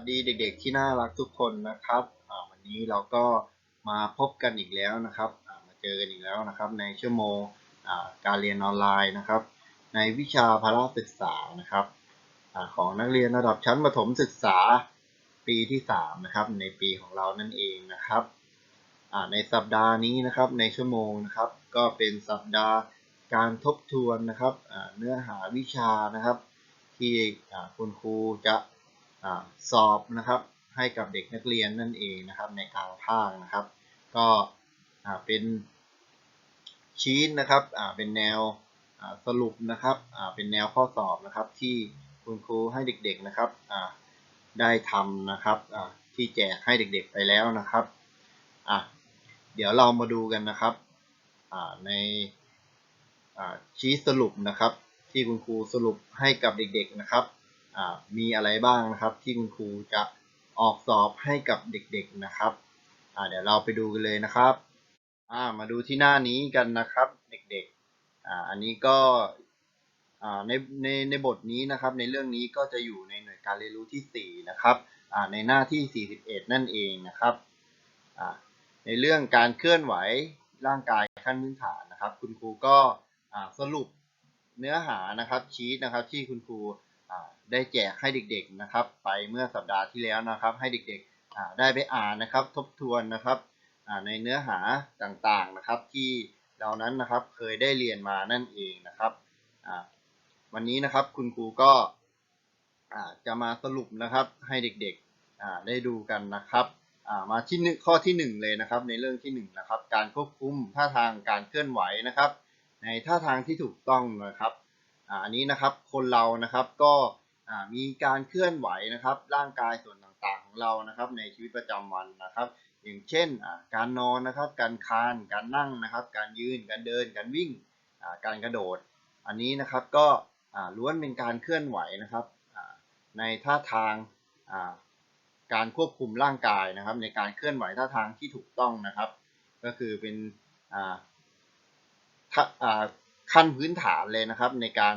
วัสดีเด็กๆที่น่ารักทุกคนนะครับวันนี้เราก็มาพบกันอีกแล้วนะครับมาเจอกันอีกแล้วนะครับ ในชั่วโมงการเรียนออนไลน์นะครับ ในวิชาพละศึกษานะครับอของนักเรียนระดับชั้นประถมศึกษาปีที่3นะครับในปีของเรานั่นเองนะครับในสัปดาห์นี้นะครับในชั่วโมงนะครับ ก็เป็นสัปดาห์การทบทวนนะครับเนื้อหาวิชานะครับ ที่คุณครูจะ สอบนะครับให้กับเด็กนักเรียนนั่นเองนะครับในกลางภาคนะครับ ก็เป็นชีตนะครับเป็นแนวสรุปนะครับเป็นแนวข้อสอบนะครับที่คุณครูให้เด็กๆนะครับได้ทำนะครับที่แจกให้เด็กๆไปแล้วนะครับเดี๋ยวเรามาดูกันนะครับในชีตสรุปนะครับ ที่คุณครูสรุปให้กับเด็กๆนะครับ มีอะไรบ้างนะครับ ที่คุณครูจะออกสอบให้กับเด็กๆนะครับเดี๋ยวเราไปดูกันเลยนะครับมาดูที่หน้านี้กันนะครับ เด็กๆอ,อันนี้ก็ในในในบทนี้นะครับ ในเรื่องนี้ก็จะอยู่ในหน่วยการเรียนรู้ที่ 4 นะครับในหน้าที่ 41 นั่นเองนะครับในเรื่องการเคลื่อนไหวร่างกายขั้นพื้นฐานนะครับ คุณครูก็สรุปเนื้อหานะครับชีตนะครับที่คุณครู ได้แจกให้เด็กๆนะครับ ไปเมื่อสัปดาห์ที่แล้วนะครับ ให้เด็กๆได้ไปอ่านนะครับ ทบทวนนะครับในเนื้อหาต่างๆนะครับ ที่เรานั้นนะครับเคยได้เรียนมานั่นเองนะครับวันนี้นะครับคุณครูก็จะมาสรุปนะครับให้เด็กๆได้ดูกันนะครับมาที่ข้อที่หนึ่งเลยนะครับ ในเรื่องที่หนึ่งนะครับการควบคุมท่าทางการเคลื่อนไหวนะครับ ในท่าทางที่ถูกต้องนะครับอันนี้นะครับคนเรานะครับก็ มีการเคลื่อนไหวนะครับ ร่างกายส่วนต่างๆของเรานะครับ ในชีวิตประจำวันนะครับ อย่างเช่นการนอนนะครับ การคาน การนั่งนะครับ การยืน การเดิน การวิ่ง การกระโดด อันนี้นะครับก็ล้วนเป็นการเคลื่อนไหวนะครับในท่าทางการควบคุมร่างกายนะครับ ในการเคลื่อนไหวท่าทางที่ถูกต้องนะครับ ก็คือเป็นขั้นพื้นฐานเลยนะครับในการ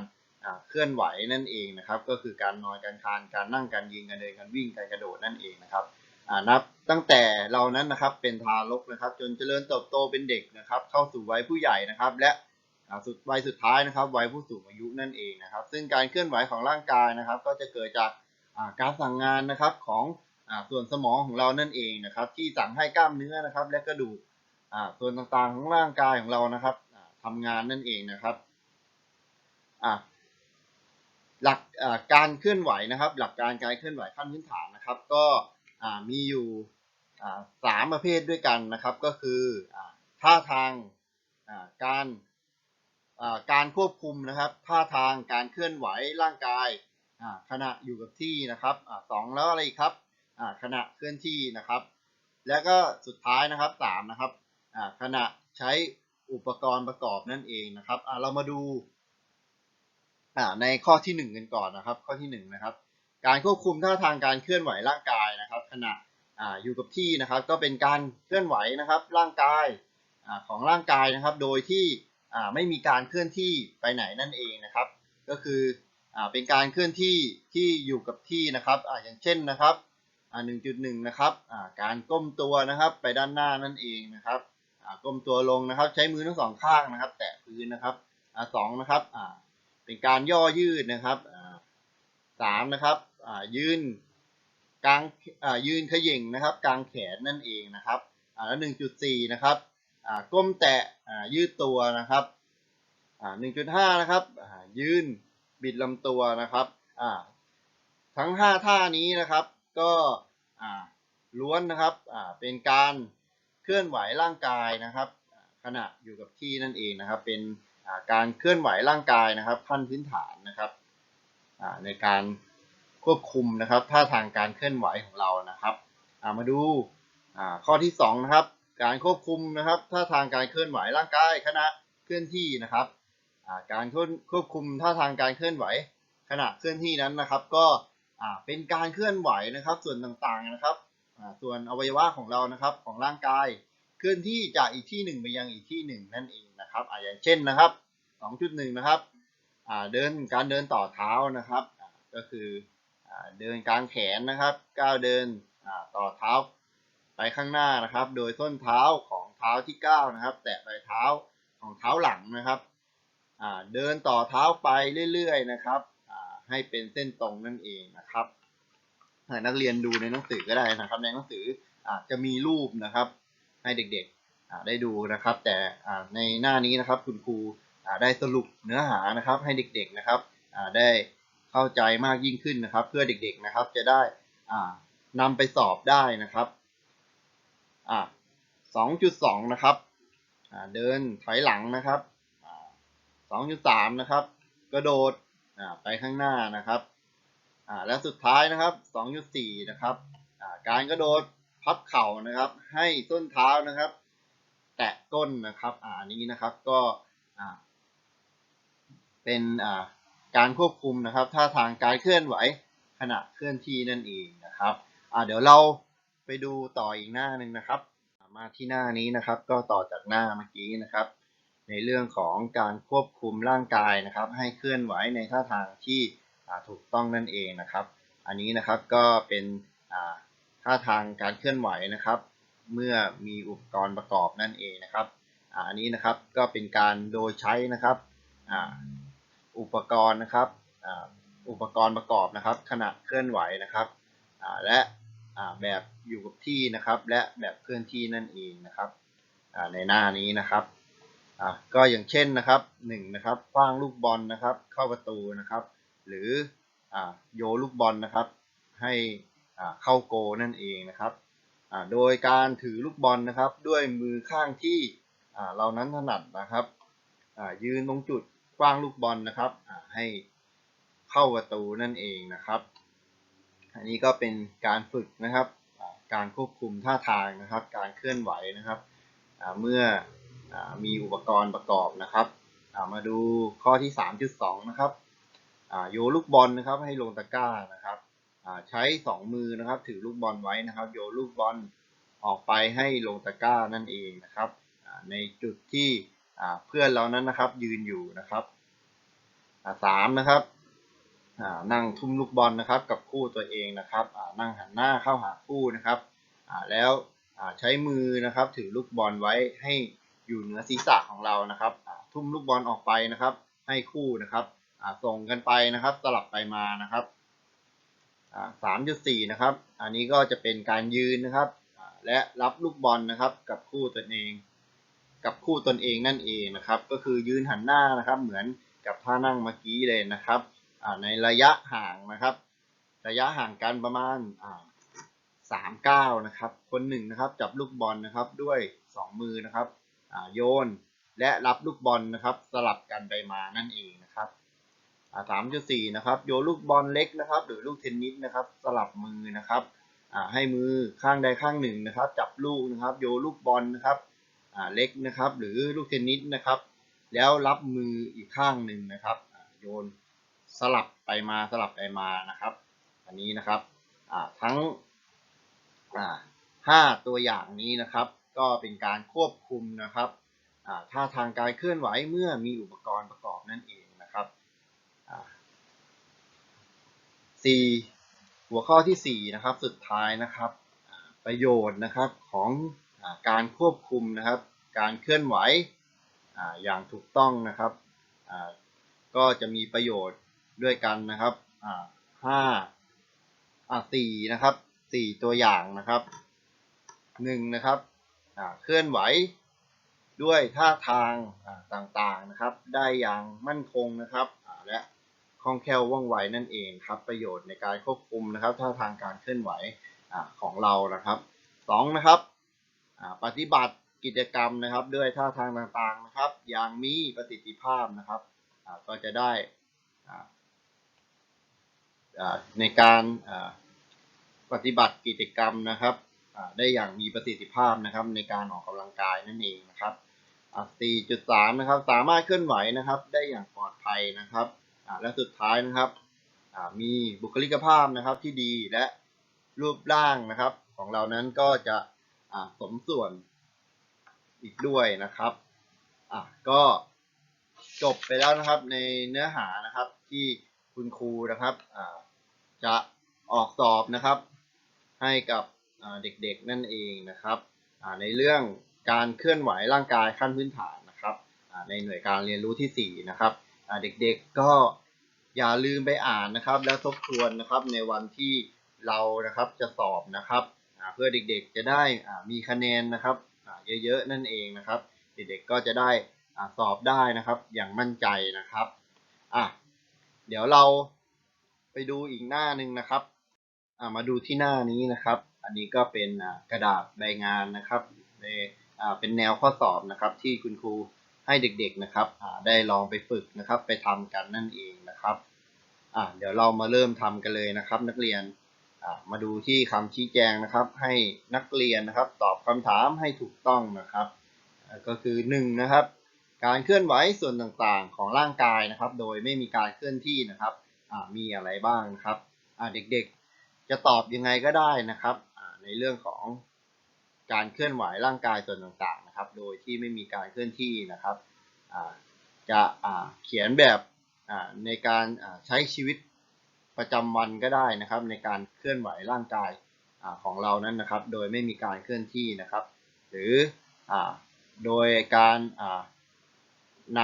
เคลื่อนไหวนั่นเองนะครับ ก็คือการนอนการคานการนั่งการยืนการเดินการวิ่งการกระโดดนั่นเองนะครับนับตั้งแต่เรานั้นนะครับเป็นทารกนะครับ จนเจริญเติบโตเป็นเด็กนะครับ เข้าสู่วัยผู้ใหญ่นะครับ และสุดวัยสุดท้ายนะครับวัยผู้สูงอายุนั่นเองนะครับ ซึ่งการเคลื่อนไหวของร่างกายนะครับ ก็จะเกิดจากการสั่งงานนะครับของส่วนสมองของเรานั่นเองนะครับ ที่สั่งให้กล้ามเนื้อนะครับ และกระดูกส่วนต่างๆของร่างกายของเรานะครับทำงานนั่นเองนะครับ การเคลื่อนไหวนะครับ หลักการการเคลื่อนไหวขั้นพื้นฐานนะครับ ก็มีอยู่สามประเภทด้วยกันนะครับ ก็คือท่าทางการการควบคุมนะครับท่าทางการเคลื่อนไหวร่างกายขณะอยู่กับที่นะครับสองแล้วอะไรครับขณะเคลื่อนที่นะครับ แล้วก็สุดท้ายนะครับสามนะครับขณะใช้อุปกรณ์ประกอบนั่นเองนะครับเรามาดู ในข้อที่ 1 กันก่อนนะครับ ข้อที่ 1 นะครับ การควบคุมท่าทางการเคลื่อนไหวร่างกายนะครับ ขณะอยู่กับที่นะครับ ก็เป็นการเคลื่อนไหวนะครับ ร่างกายของร่างกายนะครับ โดยที่ไม่มีการเคลื่อนที่ไปไหนนั่นเองนะครับ ก็คือเป็นการเคลื่อนที่ที่อยู่กับที่นะครับอย่างเช่นนะครับหนึ่งจุดหนึ่งนะครับการก้มตัวนะครับไปด้านหน้านั่นเองนะครับก้มตัวลงนะครับ ใช้มือทั้งสองข้างนะครับ แตะพื้นนะครับสองนะครับ เป็นการย่อยืดนะครับสามนะครับยืนกลางยืนขย่งนะครับ กลางแขนนั่นเองนะครับแล้วหนึ่งจุดสี่นะครับก้มแตะยืดตัวนะครับหนึ่งจุดห้านะครับยืนบิดลำตัวนะครับทั้งห้าท่านี้นะครับ ก็ล้วนนะครับเป็นการเคลื่อนไหวร่างกายนะครับ ขณะอยู่กับที่นั่นเองนะครับเป็น การเคลื่อนไหวร่างกายนะครับขั้นพื้นฐานนะครับในการควบคุมนะครับท่าทางการเคลื่อนไหวของเรานะครับมาดูข้อที่2นะครับการควบคุมนะครับท่าทางการเคลื่อนไหวร่างกายขณะเคลื่อนที่นะครับการควบคุมท่าทางการเคลื่อนไหวขณะเคลื่อนที่นั้นนะครับ ก็เป็นการเคลื่อนไหวนะครับ ส่วนต่างๆนะครับส่วนอวัยวะของเรานะครับของร่างกาย เคลื่อนที่จากอีกที่หนึ่งไปยังอีกที่หนึ่งนั่นเอง นะครับออย่างเช่นนะครับ 2.1 นะครับเดินการเดินต่อเท้านะครับก็คืออ่าเดินกลางแขนนะครับก้าวเดินอ่าต่อเท้าไปข้างหน้านะครับ โดยส้นเท้าของเท้าที่ก้าวนะครับ แตะปลายเท้าของเท้าหลังนะครับอ่าเดินต่อเท้าไปเรื่อยๆนะครับอ่าให้เป็นเส้นตรงนั่นเองนะครับให้นักเรียนดูในหนังสือก็ได้นะครับ ในหนังสืออาจจะมีรูปนะครับ ให้เด็กๆ ได้ดูนะครับ แต่ในหน้านี้นะครับคุณครูได้สรุปเนื้อหานะครับให้เด็กๆนะครับได้เข้าใจมากยิ่งขึ้นนะครับ เพื่อเด็กๆนะครับจะได้นำไปสอบได้นะครับอ่าสองจุดสองนะครับเดินถอยหลังนะครับสองจุดสามนะครับ กระโดดไปข้างหน้านะครับและสุดท้ายนะครับสองจุดสี่นะครับการกระโดดพับเข่านะครับ ให้ส้นเท้านะครับ ตะก้นนะครับอ่าอันนี้นะครับก็เป็นการควบคุมนะครับท่าทางการเคลื่อนไหวขณะเคลื่อนที่นั่นเองนะครับเดี๋ยวเราไปดูต่ออีกหน้าหนึ่งนะครับ มาที่หน้านี้นะครับ ก็ต่อจากหน้าเมื่อกี้นะครับ ในเรื่องของการควบคุมร่างกายนะครับ ให้เคลื่อนไหวในท่าทางที่ถูกต้องนั่นเองนะครับ อันนี้นะครับก็เป็นท่าทางการเคลื่อนไหวนะครับ เมื่อมีอุปกรณ์ประกอบนั่นเองนะครับอันนี้นะครับก็เป็นการโดยใช้นะครับอุปกรณ์นะครับอุปกรณ์ประกอบนะครับ ขณะเคลื่อนไหวนะครับและแบบอยู่กับที่นะครับ และแบบเคลื่อนที่นั่นเองนะครับในหน้านี้นะครับก็อย่างเช่นนะครับหนึ่งนะครับคว้างลูกบอลนะครับ เข้าประตูนะครับ หรือโยลูกบอลนะครับ ให้เข้าโกนั่นเองนะครับ โดยการถือลูกบอลนะครับ ด้วยมือข้างที่เรานั้นถนัดนะครับยืนตรงจุดกว้างลูกบอลนะครับให้เข้าประตูนั่นเองนะครับ อันนี้ก็เป็นการฝึกนะครับการควบคุมท่าทางนะครับ การเคลื่อนไหวนะครับเมื่ออมีอุปกรณ์ประกอบนะครับมาดูข้อที่ 3.2 นะครับโยลูกบอลนะครับให้ลงตะกร้านะครับ ใช้สองมือนะครับ ถือลูกบอลไว้นะครับ โยนลูกบอลออกไปให้ลงตะกร้านั่นเองนะครับ ในจุดที่เพื่อนเรานั้นนะครับยืนอยู่นะครับสามนะครับนั่งทุ่มลูกบอลนะครับ กับคู่ตัวเองนะครับนั่งหันหน้าเข้าหาคู่นะครับแล้วใช้มือนะครับ ถือลูกบอลไว้ให้อยู่เหนือศีรษะของเรานะครับทุ่มลูกบอลออกไปนะครับ ให้คู่นะครับส่งกันไปนะครับ สลับไปมานะครับ สามจุดสี่นะครับ อันนี้ก็จะเป็นการยืนนะครับ และรับลูกบอลนะครับ กับคู่ตนเอง กับคู่ตนเองนั่นเองนะครับ ก็คือยืนหันหน้านะครับ เหมือนกับท่านั่งเมื่อกี้เลยนะครับในระยะห่างนะครับ ระยะห่างกันประมาณสามเก้านะครับ คนหนึ่งนะครับจับลูกบอลนะครับด้วยสองมือนะครับโยนและรับลูกบอลนะครับ สลับกันไปมานั่นเอง สามจุดสี่นะครับโยนลูกบอลเล็กนะครับ หรือลูกเทนนิสนะครับ สลับมือนะครับอ่าให้มือข้างใดข้างหนึ่งนะครับ จับลูกนะครับ โยนลูกบอลนะครับอ่าเล็กนะครับ หรือลูกเทนนิสนะครับ แล้วรับมืออีกข้างหนึ่งนะครับโยนสลับไปมาสลับไปมานะครับ อันนี้นะครับอ่าทั้งอ่าห้าตัวอย่างนี้นะครับ ก็เป็นการควบคุมนะครับอ่าท่าทางการเคลื่อนไหวเมื่อมีอุปกรณ์ประกอบนั่นเอง นะครับสี่หัวข้อที่สี่นะครับ สุดท้ายนะครับประโยชน์นะครับของอการควบคุมนะครับ การเคลื่อนไหวออย่างถูกต้องนะครับก็จะมีประโยชน์ด้วยกันนะครับห้าสี่นะครับสี่ตัวอย่างนะครับหนึ่งนะครับเคลื่อนไหวด้วยท่าทางต่างๆนะครับ ได้อย่างมั่นคงนะครับและ คล่องแคล่วว่องไวนั่นเองครับ ประโยชน์ในการควบคุมนะครับท่าทางการเคลื่อนไหวอของเรานะครับสองนะครับปฏิบัติกิจกรรมนะครับ ด้วยท่าทางต่างๆนะครับ อย่างมีประสิทธิภาพนะครับก็จะได้ในการปฏิบัติกิจกรรมนะครับได้อย่างมีประสิทธิภาพนะครับ ในการออกกำลังกายนั่นเองนะครับ 4.3 นะครับ สามารถเคลื่อนไหวนะครับ ได้อย่างปลอดภัยนะครับ และสุดท้ายนะครับมีบุคลิกภาพนะครับที่ดีและรูปร่างนะครับ ของเรานั้นก็จะสมส่วนอีกด้วยนะครับก็จบไปแล้วนะครับในเนื้อหานะครับที่คุณครูนะครับจะออกสอบนะครับ ให้กับเด็กๆนั่นเองนะครับในเรื่องการเคลื่อนไหวร่างกายขั้นพื้นฐานนะครับในหน่วยการเรียนรู้ที่ 4 นะครับ เด็กๆก็อย่าลืมไปอ่านนะครับ แล้วทบทวนนะครับในวันที่เรานะครับจะสอบนะครับเพื่อเด็กๆจะได้มีคะแนนนะครับเยอะๆนั่นเองนะครับ เด็กๆก็จะได้สอบได้นะครับ อย่างมั่นใจนะครับอะเดี๋ยวเราไปดูอีกหน้าหนึ่งนะครับมาดูที่หน้านี้นะครับ อันนี้ก็เป็นกระดาษใบงานนะครับในเป็นแนวข้อสอบนะครับที่คุณครู ให้เด็กๆนะครับได้ลองไปฝึกนะครับ ไปทำกันนั่นเองนะครับเดี๋ยวเรามาเริ่มทำกันเลยนะครับ นักเรียนมาดูที่คำชี้แจงนะครับ ให้นักเรียนนะครับ ตอบคำถามให้ถูกต้องนะครับ ก็คือ1นะครับ การเคลื่อนไหวส่วนต่างๆ ของร่างกายนะครับ โดยไม่มีการเคลื่อนที่นะครับมีอะไรบ้างนะครับเด็กๆจะตอบยังไงก็ได้นะครับในเรื่องของการเคลื่อนไหวร่างกายส่วนต่างๆ นะครับ โดยที่ไม่มีการเคลื่อนที่นะครับจะเขียนแบบในการใช้ชีวิตประจำวันก็ได้นะครับ ในการเคลื่อนไหวร่างกายอของเรานั้นนะครับ โดยไม่มีการเคลื่อนที่นะครับ หรืออโดยการน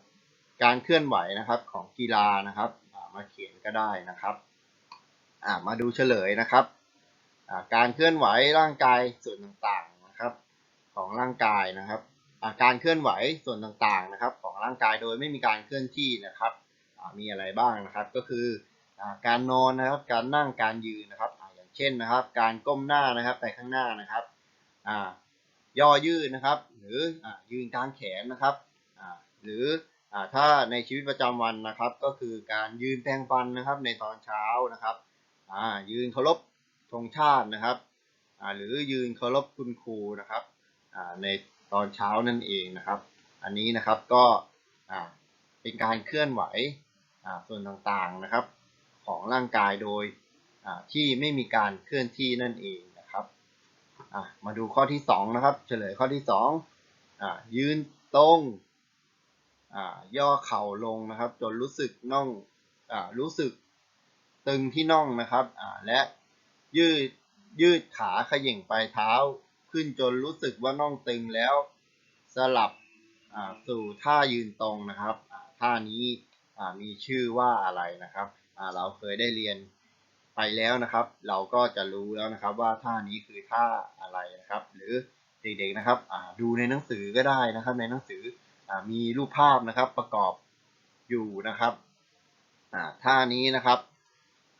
ำการเคลื่อนไหวนะครับของกีฬานะครับมาเขียนก็ได้นะครับมาดูเฉลยนะครับการเคลื่อนไหวร่างกายส่วนต่าง ของร่างกายนะครับอาการเคลื่อนไหวส่วนต่างๆนะครับ ของร่างกายโดยไม่มีการเคลื่อนที่นะครับมีอะไรบ้างนะครับก็คืออการนอนนะครับการนั่งการยืนนะครับออย่างเช่นนะครับ การก้มหน้านะครับไปข้างหน้านะครับย่อยืดนะครับ หรืออยืนกลางแขนนะครับหรืออถ้าในชีวิตประจำวันนะครับ ก็คือการยืนแปรงฟันนะครับในตอนเช้านะครับยืนเคารพธงชาตินะครับหรือยืนเคารพคุณครูนะครับ ในตอนเช้านั่นเองนะครับ อันนี้นะครับก็เป็นการเคลื่อนไหวส่วนต่างๆนะครับ ของร่างกายโดยที่ไม่มีการเคลื่อนที่นั่นเองนะครับมาดูข้อที่สองนะครับ เฉลยข้อที่สองยืนตรงย่อเข่าลงนะครับ จนรู้สึกน่องอรู้สึกตึงที่น่องนะครับและยืดยืดขาขย่งปลายเท้า ขึ้นจนรู้สึกว่าน่องตึงแล้วสลับสู่ท่ายืนตรงนะครับท่านี้มีชื่อว่าอะไรนะครับเราเคยได้เรียนไปแล้วนะครับ เราก็จะรู้แล้วนะครับว่าท่านี้คือท่าอะไรนะครับ หรือเด็กๆนะครับดูในหนังสือก็ได้นะครับ ในหนังสืออมีรูปภาพนะครับประกอบอยู่นะครับท่านี้นะครับ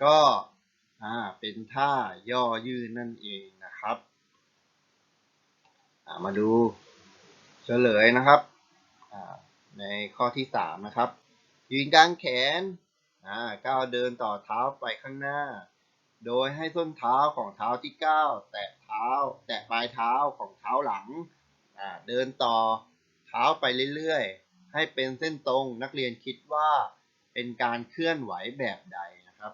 ก็เป็นท่าย่อยืดนั่นเองนะครับ มาดูเฉลยนะครับในข้อที่สามนะครับ ยืนกลางแขนก้าวเดินต่อเท้าไปข้างหน้า โดยให้ส้นเท้าของเท้าที่ก้าวแตะเท้า แตะปลายเท้าของเท้าหลังเดินต่อเท้าไปเรื่อยๆ ให้เป็นเส้นตรงนักเรียนคิดว่าเป็นการเคลื่อนไหวแบบใดนะครับ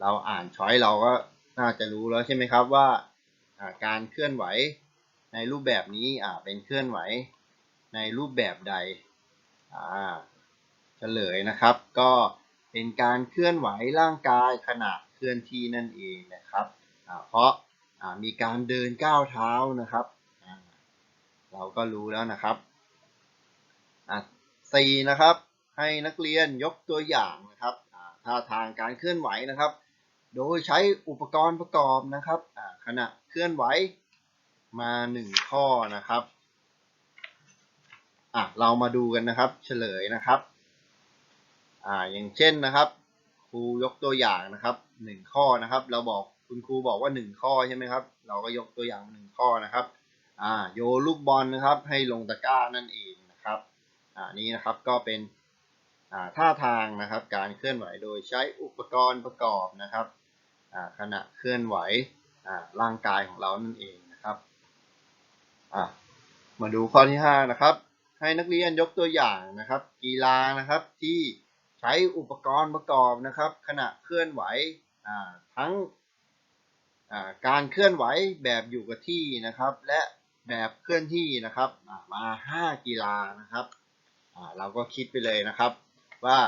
เราอ่านช้อยเราก็น่าจะรู้แล้วใช่ไหมครับว่าการเคลื่อนไหว ในรูปแบบนี้อ่าเป็นเคลื่อนไหวในรูปแบบใดอ่าเฉลยนะครับ ก็เป็นการเคลื่อนไหวร่างกายขณะเคลื่อนที่นั่นเองนะครับอ่าเพราะอ่ามีการเดินก้าวเท้านะครับอ่าเราก็รู้แล้วนะครับอะสี่นะครับ ให้นักเรียนยกตัวอย่างนะครับอ่าท่าทางการเคลื่อนไหวนะครับ โดยใช้อุปกรณ์ประกอบนะครับอ่าขณะเคลื่อนไหว มาหนึ่งข้อนะครับอะเรามาดูกันนะครับ เฉลยนะครับอ่าอย่างเช่นนะครับครูยกตัวอย่างนะครับหนึ่งข้อนะครับ เราบอกคุณครูบอกว่าหนึ่งข้อใช่ไหมครับ เราก็ยกตัวอย่างหนึ่งข้อนะครับอ่าโยลูกบอลนะครับ ให้ลงตะกร้านั่นเองนะครับอ่านี้นะครับก็เป็นอ่าท่าทางนะครับ การเคลื่อนไหวโดยใช้อุปกรณ์ประกอบนะครับอ่าขณะเคลื่อนไหวอ่าร่างกายของเรานั่นเอง อ่ามาดูข้อที่ห้านะครับ ให้นักเรียนยกตัวอย่างนะครับ กีฬานะครับที่ใช้อุปกรณ์ประกอบนะครับ ขณะเคลื่อนไหวทั้งการเคลื่อนไหวแบบอยู่กับที่นะครับ และแบบเคลื่อนที่นะครับมาห้ากีฬานะครับเราก็คิดไปเลยนะครับว่า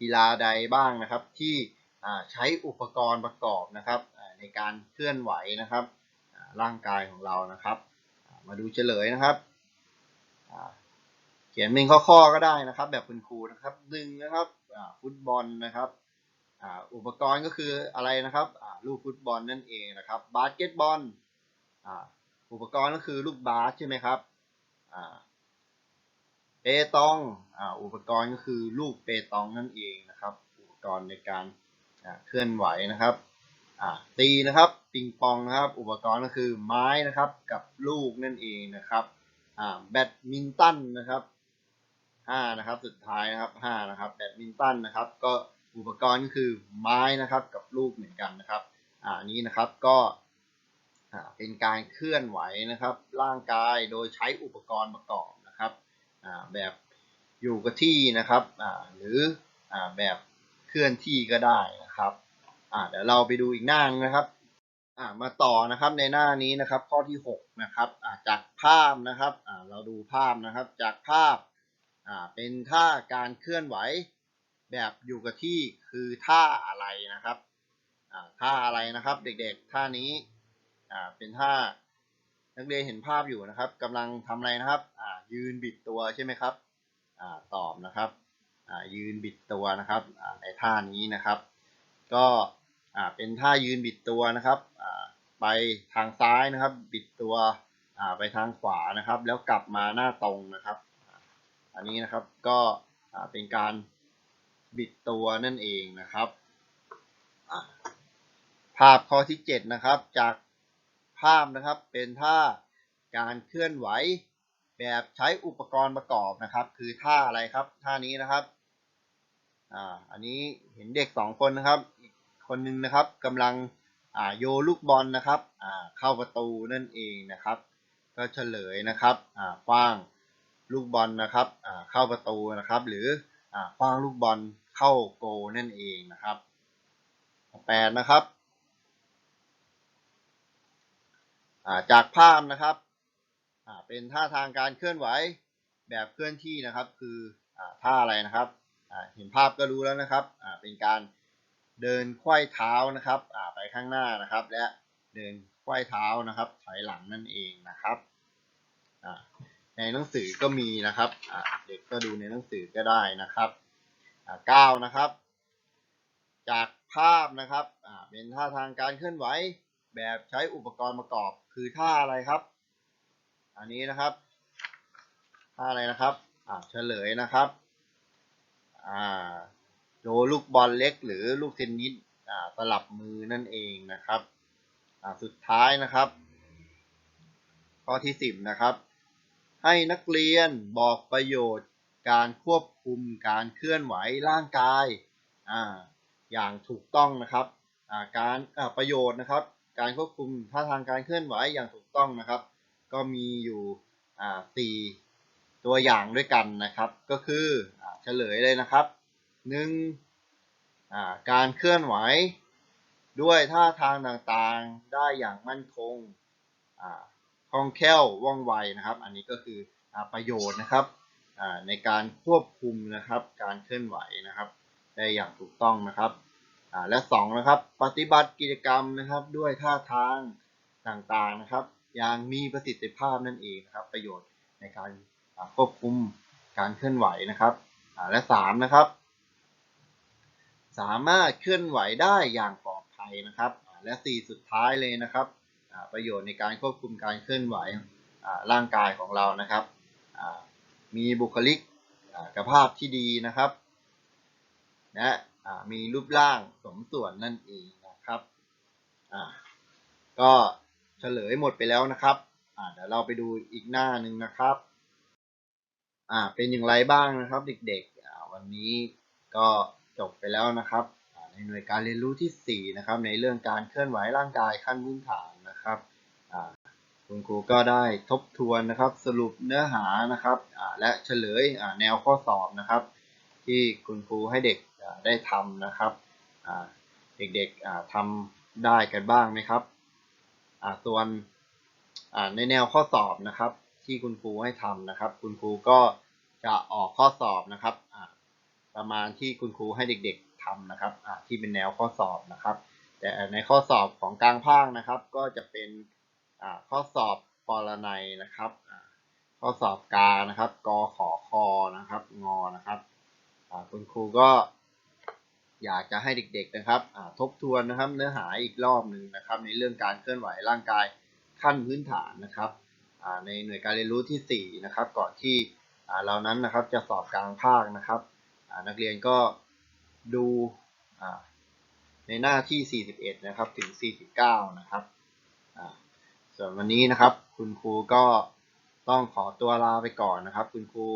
กีฬาใดบ้างนะครับที่ใช้อุปกรณ์ประกอบนะครับในการเคลื่อนไหวนะครับ ร่างกายของเรานะครับ มาดูเฉลยนะครับ เขียนเป็นข้อๆก็ได้นะครับ แบบคุณครูนะครับหนึ่งนะครับฟุตบอลนะครับอุปกรณ์ก็คืออะไรนะครับลูกฟุตบอลนั่นเองนะครับบาสเกตบอลอุปกรณ์ก็คือลูกบาสใช่ไหมครับเปตองอุปกรณ์ก็คือลูกเปตองนั่นเองนะครับ อุปกรณ์ในการเคลื่อนไหวนะครับ ตีนะครับปิงปองนะครับ อุปกรณ์ก็คือไม้นะครับกับลูกนั่นเองนะครับแบดมินตันนะครับห้านะครับสุดท้ายนะครับห้านะครับแบดมินตันนะครับ ก็อุปกรณ์ก็คือไม้นะครับกับลูกเหมือนกันนะครับอ่านี้นะครับก็เป็นการเคลื่อนไหวนะครับ ร่างกายโดยใช้อุปกรณ์ประกอบนะครับแบบอยู่กับที่นะครับหรือแบบเคลื่อนที่ก็ได้นะครับ อ่าเดี๋ยวเราไปดูอีกหน้านึงนะครับอ่ามาต่อนะครับในหน้านี้นะครับ ข้อที่หกนะครับอ่าจากภาพนะครับอ่าเราดูภาพนะครับจากภาพอ่าเป็นท่าการเคลื่อนไหวแบบอยู่กับที่คือท่าอะไรนะครับอ่าท่าอะไรนะครับ เด็กๆท่านี้อ่าเป็นท่านักเรียนเห็นภาพอยู่นะครับกำลังทำอะไรนะครับอ่ายืนบิดตัวใช่ไหมครับอ่าตอบนะครับอ่ายืนบิดตัวนะครับอ่าในท่านี้นะครับ ก็ อ่าเป็นท่ายืนบิดตัวนะครับอ่าไปทางซ้ายนะครับ บิดตัวอ่าไปทางขวานะครับ แล้วกลับมาหน้าตรงนะครับ อันนี้นะครับก็อ่าเป็นการบิดตัวนั่นเองนะครับภาพข้อที่ 7 นะครับ จากภาพนะครับเป็นท่าการเคลื่อนไหวแบบใช้อุปกรณ์ประกอบนะครับ คือท่าอะไรครับท่านี้นะครับอ่าอันนี้เห็นเด็กสองคนนะครับ คนหนึ่งนะครับกำลังโยลูกบอลนะครับเข้าประตูนั่นเองนะครับ ก็เฉลยนะครับอ่าคว้างลูกบอลนะครับเข้าประตูนะครับ หรืออ่าคว้างลูกบอลเข้าโกลนั่นเองนะครับแปดนะครับจากภาพนะครับเป็นท่าทางการเคลื่อนไหวแบบเคลื่อนที่นะครับ คือท่าอะไรนะครับเห็นภาพก็รู้แล้วนะครับเป็นการ เดินไขว้เท้านะครับไปข้างหน้านะครับ และเดินไขว้เท้านะครับถอยหลังนั่นเองนะครับในหนังสือก็มีนะครับเด็กก็ดูในหนังสือก็ได้นะครับเก้านะครับ จากภาพนะครับเป็นท่าทางการเคลื่อนไหวแบบใช้อุปกรณ์ประกอบคือท่าอะไรครับ อันนี้นะครับท่าอะไรนะครับเฉลยนะครับอ่า โยลูกบอลเล็กหรือลูกเทนนิสสลับมือนั่นเองนะครับสุดท้ายนะครับ ข้อที่สิบนะครับ ให้นักเรียนบอกประโยชน์การควบคุมการเคลื่อนไหวร่างกายออย่างถูกต้องนะครับการประโยชน์นะครับ การควบคุมท่าทางการเคลื่อนไหวอย่างถูกต้องนะครับ ก็มีอยู่สี่ตัวอย่างด้วยกันนะครับ ก็คืออเฉลยเลยนะครับ หนึ่งการเคลื่อนไหว ด้วยท่าทางต่างๆได้อย่างมั่นคงคล่องแคล่วว่องไวนะครับ อันนี้ก็คืออประโยชน์นะครับในการควบคุมนะครับ การเคลื่อนไหวนะครับ ได้อย่างถูกต้องนะครับและสองนะครับปฏิบัติกิจกรรมนะครับ ด้วยท่าทางต่างๆนะครับ อย่างมีประสิทธิภาพนั่นเองนะครับ ประโยชน์ในการควบคุมการเคลื่อนไหวนะครับและสามนะครับ สามารถเคลื่อนไหวได้อย่างปลอดภัยนะครับ และสี่สุดท้ายเลยนะครับ ประโยชน์ในการควบคุมการเคลื่อนไหวร่างกายของเรานะครับ มีบุคลิกกภาพที่ดีนะครับและมีรูปร่างสมส่วนนั่นเองนะครับก็เฉลยหมดไปแล้วนะครับเดี๋ยวเราไปดูอีกหน้าหนึ่งนะครับเป็นอย่างไรบ้างนะครับเด็กๆวันนี้ก็ จบไปแล้วนะครับ ในหน่วยการเรียนรู้ที่ 4 นะครับ ในเรื่องการเคลื่อนไหวร่างกายขั้นพื้นฐานนะครับคุณครูก็ได้ทบทวนนะครับ สรุปเนื้อหานะครับและเฉลยแนวข้อสอบนะครับ ที่คุณครูให้เด็กได้ทำนะครับเด็กๆอ่าทำได้กันบ้างไหมครับส่วนในแนวข้อสอบนะครับ ที่คุณครูให้ทำนะครับ คุณครูก็จะออกข้อสอบนะครับ ประมาณที่คุณครูให้เด็กๆทำนะครับที่เป็นแนวข้อสอบนะครับ แต่ในข้อสอบของกลางภาคนะครับ ก็จะเป็นข้อสอบปรนัยนะครับข้อสอบกานะครับ กขอคอนะครับ งอนะครับคุณครูก็อยากจะให้เด็กๆนะครับทบทวนนะครับเนื้อหาอีกรอบหนึ่งนะครับ ในเรื่องการเคลื่อนไหวร่างกายขั้นพื้นฐานนะครับในหน่วยการเรียนรู้ทีสี่4นะครับ ก่อนที่เรานั้นนะครับจะสอบกลางภาคนะครับ นักเรียนก็ดูในหน้าที่ 41 นะครับถึง 49 นะครับส่วนวันนี้นะครับคุณครูก็ต้องขอตัวลาไปก่อนนะครับ คุณครู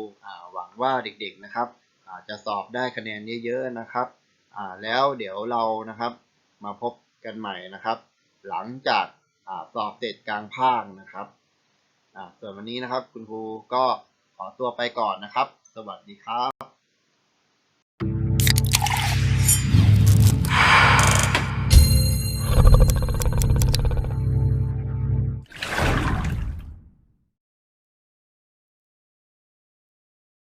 หวังว่าเด็กๆนะครับจะสอบได้คะแนนเยอะๆนะครับแล้วเดี๋ยวเรานะครับมาพบกันใหม่นะครับ หลังจากอสอบเสร็จกลางภาคนะครับส่วนวันนี้นะครับคุณครูก็ขอตัวไปก่อนนะครับ สวัสดีครับ